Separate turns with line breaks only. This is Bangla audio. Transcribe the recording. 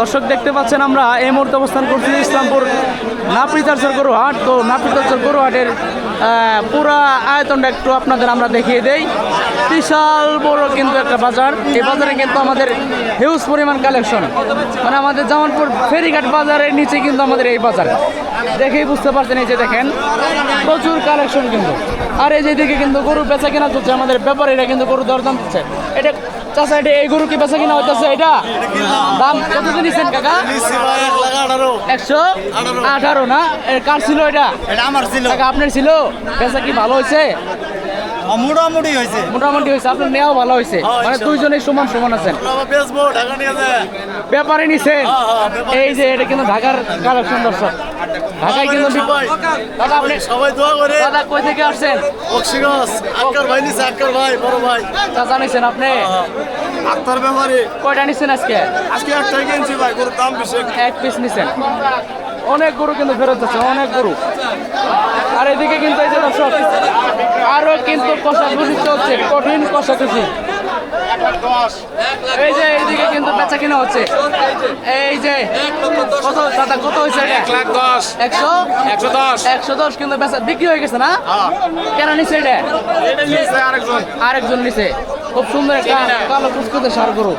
দর্শক দেখতে পাচ্ছেন আমরা, এই মুহূর্তে অবস্থান করছি ইসলামপুর নাপিতারচর গরু হাট তো নাপিতারচর গরু হাটের পুরা আয়তনটা একটু আপনাদের আমরা দেখিয়ে দেই। বিশাল বড় কিন্তু একটা বাজার। এই বাজারে কিন্তু আমাদের হিউজ পরিমাণ কালেকশন মানে আমাদের জামালপুর ফেরিঘাট বাজারের নিচে কিন্তু আমাদের এই বাজার। দেখেই বুঝতে পারছেন এই যে দেখেন, প্রচুর কালেকশন কিন্তু। আর এই যে দিকে কিন্তু গরু বেচা কেনা চলছে, আমাদের ব্যাপারীরা কিন্তু গরু দরদাম দিচ্ছে এটা চাষা এটা এই গরু কি বেচা কিনা হইতেছে এটা? দাম কত দিয়েছেন কাকা? একশো আঠারো না? কার ছিল এটা?
এটা আমার ছিল।
কাকা আপনার ছিল? বেচা কি ভালো হয়েছে
মোটামুটি হয়েছে
মোটামুটি হয়েছে আপনার নেওয়া ভালো হয়েছে মানে দুইজনেই সমান সমান আছেন। ব্যাপারে নিছেন? এই যে এটা কিন্তু ঢাকার কালেকশন দর্শক। ঢাকায় কিন্তু দাদা আপনি
সবাই দোয়া করে
দাদা কই থেকে আসছেন?
বক্সিগঞ্জ। আক্কার ভাই নিছে আক্কার ভাই বড় ভাই।
চাচা নিছেন আপনি?
আক্তার ব্যাপারে।
কয়টা নিছেন আজকে?
আজকে একটাই কিনছি ভাই গরুর দাম বেশি।
এক পিস নিছেন। অনেক গরু কিন্তু ফেরত যাচ্ছে অনেক গরু। আর এদিকে কিন্তু এই যে দর্শক আরও কিন্তু কষাকষি চলছে কঠিন কষাকষি এই যে এইদিকে কিন্তু বেচা কিনা হচ্ছে। এই যে কত দাদা কত হয়েছে? এক লাখ দশ। একশো? একশো দশ। একশো দশ কিন্তু বেচা বিক্রি হয়ে গেছে না? কেন নিছে এটা?
আরেকজন।
আরেকজন নিছে। খুব সুন্দর একটা কালো কুচকুতে সার গরু।